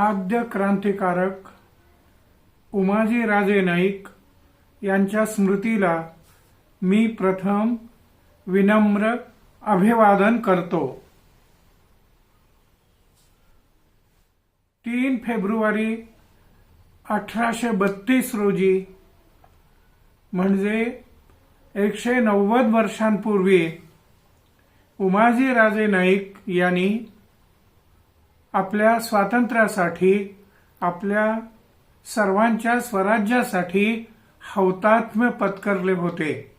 आद्य क्रांतिकारक उमाजी राजे नाईक यांच्या स्मृतीला मी प्रथम विनम्र अभिवादन करतो. तीन फेब्रुवारी अठराशे बत्तीस रोजी म्हणजे एकशे नव्वद वर्षांपूर्वी उमाजी राजे नाईक यांनी आपल्या स्वातंत्र्यासाठी आपल्या सर्वांच्या स्वराज्यासाठी हौतात्म्य पत्करले होते.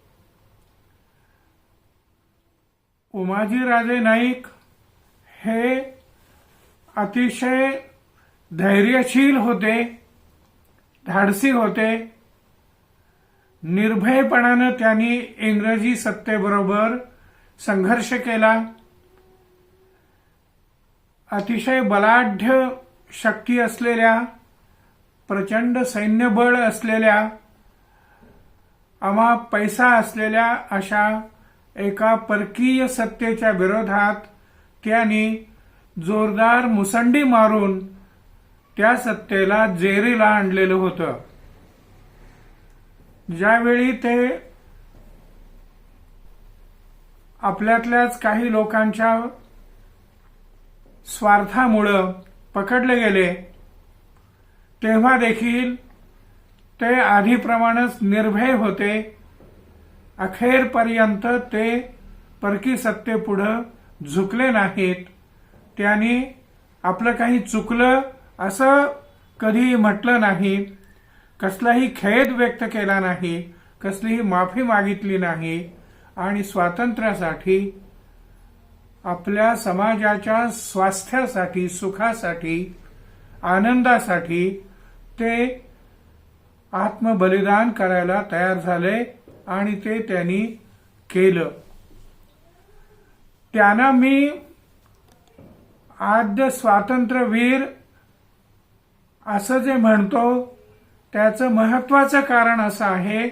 उमाजी राजे नाईक हे अतिशय धैर्यशील होते धाडसी होते. निर्भयपणानं त्यांनी इंग्रजी सत्तेबरोबर संघर्ष केला. अतिशय बलाढ्य शक्ती असलेल्या प्रचंड सैन्यबळ असलेल्या अमा पैसा असलेल्या अशा एका परकीय सत्तेच्या विरोधात त्यांनी जोरदार मुसंडी मारून त्या सत्तेला जेरीला आणलेलं होतं. ज्यावेळी ते आपल्यातल्याच काही लोकांच्या स्वार्थामुळं पकडले गेले. तेव्हा देखील ते आधीप्रमाणेच निर्भय होते. अखेरपर्यंत ते परकी सत्तेपुढं झुकले नाहीत. त्यांनी आपलं काही चुकलं असं कधी म्हटलं नाही. कसलाही खेद व्यक्त केला नाही. कसलीही माफी मागितली नाही. आणि स्वातंत्र्यासाठी आपल्या समाजाच्या स्वास्थ्यासाठी सुखासाठी आनंदासाठी ते आत्मबलिदान करायला तयार झाले आणि ते त्यांनी केलं. त्यांना मी आद्य स्वातंत्र्यवीर असं जे म्हणतो त्याचं महत्वाचं कारण असं आहे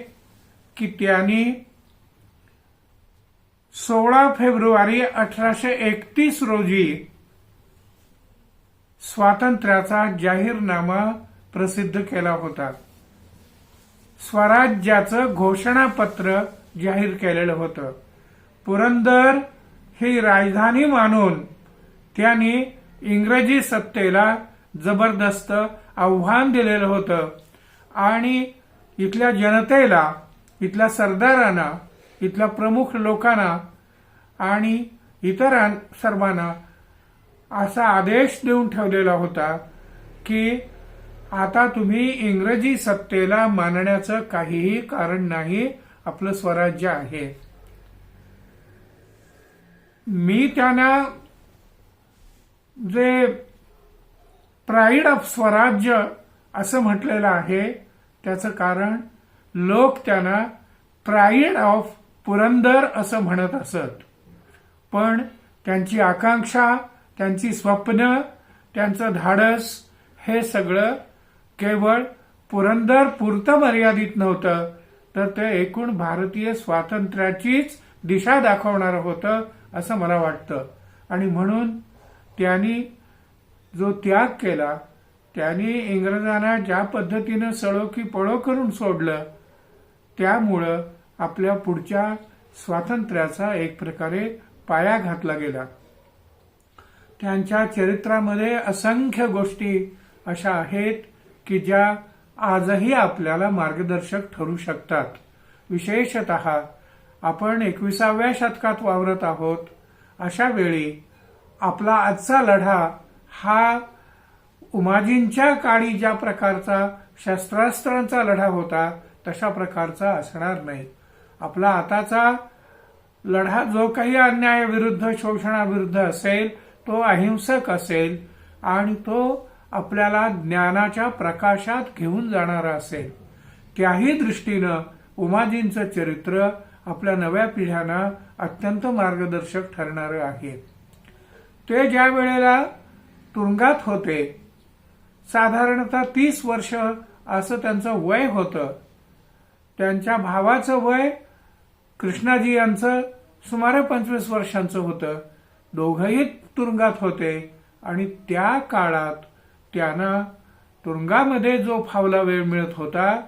की त्यांनी सोळा फेब्रुवारी अठराशे एकतीस रोजी स्वातंत्र्याचा जाहीरनामा प्रसिद्ध केला होता. स्वराज्याचं घोषणापत्र जाहीर केलेलं होतं. पुरंदर ही राजधानी मानून त्यांनी इंग्रजी सत्तेला जबरदस्त आव्हान दिलेलं होतं. आणि इथल्या जनतेला इथल्या सरदारांना इथल्या प्रमुख लोकांना आणि इतर सर्वांना असा आदेश देऊन ठेवलेला होता की आता तुम्ही इंग्रजी सत्तेला मानण्याचं काहीही कारण नाही आपलं स्वराज्य आहे. मी त्यांना जे प्राईड ऑफ स्वराज्य असं म्हटलेलं आहे त्याचं कारण लोक त्यांना प्राईड ऑफ पुरंदर असं म्हणत असत. पण त्यांची आकांक्षा त्यांची स्वप्न त्यांचं धाडस हे सगळं केवळ पुरंदर पुरतं मर्यादित नव्हतं तर ते एकूण भारतीय स्वातंत्र्याचीच दिशा दाखवणारं होतं असं मला वाटतं. आणि म्हणून त्यांनी जो त्याग केला त्यांनी इंग्रजांना ज्या पद्धतीनं सळो की पळो करून सोडलं त्यामुळं आपल्या पुढच्या स्वातंत्र्याचा एक प्रकारे पाया घातला गेला. त्यांच्या चरित्रामध्ये असंख्य गोष्टी अशा आहेत की ज्या आजही आपल्याला मार्गदर्शक ठरू शकतात. विशेषत आपण एकविसाव्या शतकात वावरत आहोत अशा वेळी आपला आजचा लढा हा उमाजींच्या काळी ज्या प्रकारचा शस्त्रास्त्रांचा लढा होता तशा प्रकारचा असणार नाही. आपला आताचा लढा जो काही अन्यायाविरुद्ध शोषणाविरुद्ध असेल तो अहिंसक असेल आणि तो आपल्याला ज्ञानाच्या प्रकाशात घेऊन जाणारा असेल. त्याही दृष्टीनं उमाजींचं चरित्र आपल्या नव्या पिढ्यांना अत्यंत मार्गदर्शक ठरणारं आहे. ते ज्या वेळेला तुरुंगात होते साधारणतः तीस वर्ष असं त्यांचं वय होतं त्यांच्या भावाचं वय कृष्णाजी यांचं सुमारे पंचवीस वर्षांचं होतं. दोघंही तुरुंगात होते आणि त्या काळात त्यांना तुरुंगामध्ये जो फावला वेळ मिळत होता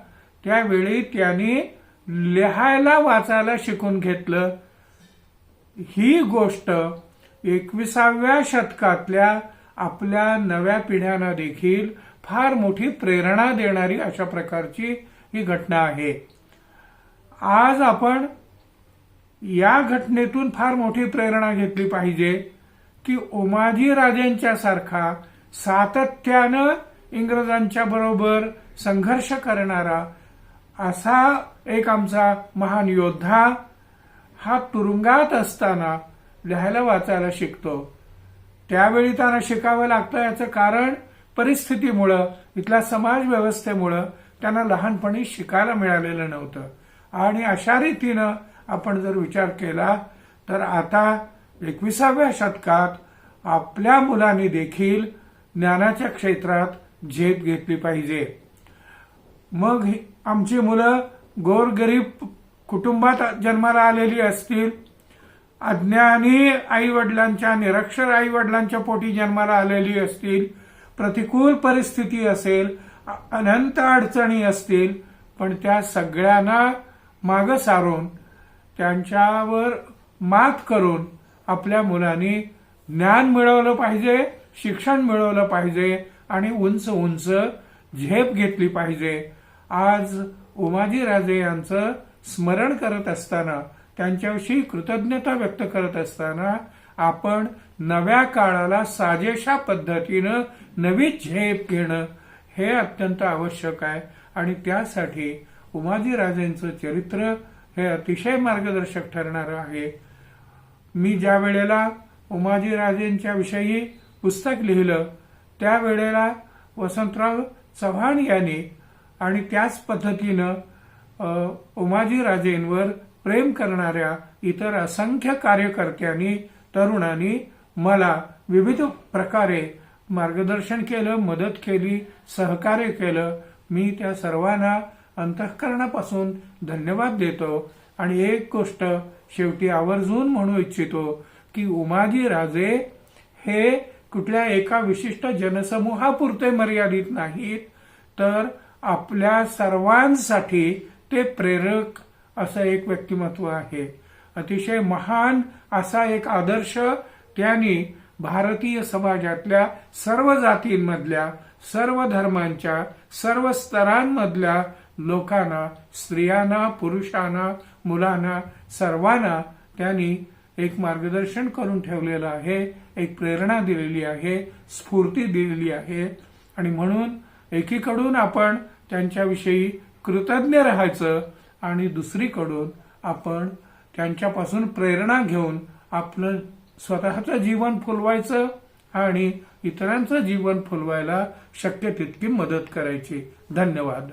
त्यावेळी त्यांनी लिहायला वाचायला शिकून घेतलं. ही गोष्ट एकविसाव्या शतकातल्या आपल्या नव्या पिढ्यांना देखील फार मोठी प्रेरणा देणारी अशा प्रकारची ही घटना आहे. आज आपण या घटनेतून फार मोठी प्रेरणा घेतली पाहिजे की उमाजी राजेंच्या सारखा सातत्यानं इंग्रजांच्या बरोबर संघर्ष करणारा असा एक आमचा महान योद्धा हा तुरुंगात असताना लिहायला वाचायला शिकतो. त्यावेळी त्यांना शिकावं लागतं याचं कारण परिस्थितीमुळं इथल्या समाज व्यवस्थेमुळं त्यांना लहानपणी शिकायला मिळालेलं नव्हतं. आणि अशा रीतीनं आपण जर विचार केला तर आता एकविसाव्या शतकात आपल्या मुलांनी देखील ज्ञानाच्या क्षेत्रात झेप घेतली पाहिजे. मग ही- आमची मुलं गोरगरीब कुटुंबात जन्माला आलेली असतील. अज्ञानी आई वडिलांच्या निरक्षर आई वडिलांच्या पोटी जन्माला आलेली असतील. प्रतिकूल परिस्थिती असेल अनंत अडचणी असतील पण त्या सगळ्यांना मागं सारून त्यांच्यावर मात करून आपल्या मुलांनी ज्ञान मिळवलं पाहिजे शिक्षण मिळवलं पाहिजे आणि उंच उंच झेप घेतली पाहिजे. आज उमाजी राजे यांचं स्मरण करत असताना त्यांच्याविषयी कृतज्ञता व्यक्त करत असताना आपण नव्या काळाला साजेशा पद्धतीनं नवी झेप घेणं हे अत्यंत आवश्यक आहे. आणि त्यासाठी उमाजी राजेंचं चरित्र हे अतिशय मार्गदर्शक ठरणारं आहे. मी ज्या वेळेला उमाजीराजेंच्या विषयी पुस्तक लिहिलं त्यावेळेला वसंतराव चव्हाण यांनी आणि त्याच पद्धतीनं उमाजीराजेंवर प्रेम करणाऱ्या इतर असंख्य कार्यकर्त्यांनी तरुणांनी मला विविध प्रकारे मार्गदर्शन केलं मदत केली सहकार्य केलं. मी त्या सर्वांना अंतःकरणापासून धन्यवाद देतो. आणि एक गोष्ट शेवटी आवर्जून म्हणू इच्छितो की उमाजी राजे हे कुठल्या एका विशिष्ट जनसमूहापुरते मर्यादित नाहीत तर आपल्या सर्वांसाठी ते प्रेरक असं एक व्यक्तिमत्व आहे. अतिशय महान असा एक आदर्श त्यांनी भारतीय समाजातल्या सर्व जातींमधल्या सर्व धर्मांच्या सर्व स्तरांमधल्या लोकांना स्त्रियांना पुरुषांना मुलांना सर्वांना त्यांनी एक मार्गदर्शन करून ठेवलेलं आहे एक प्रेरणा दिलेली आहे स्फूर्ती दिलेली आहे. आणि म्हणून एकीकडून आपण त्यांच्याविषयी कृतज्ञ राहायचं आणि दुसरीकडून आपण त्यांच्यापासून प्रेरणा घेऊन आपलं स्वतःचं जीवन फुलवायचं आणि इतरांचं जीवन फुलवायला शक्य तितकी मदत करायची. धन्यवाद.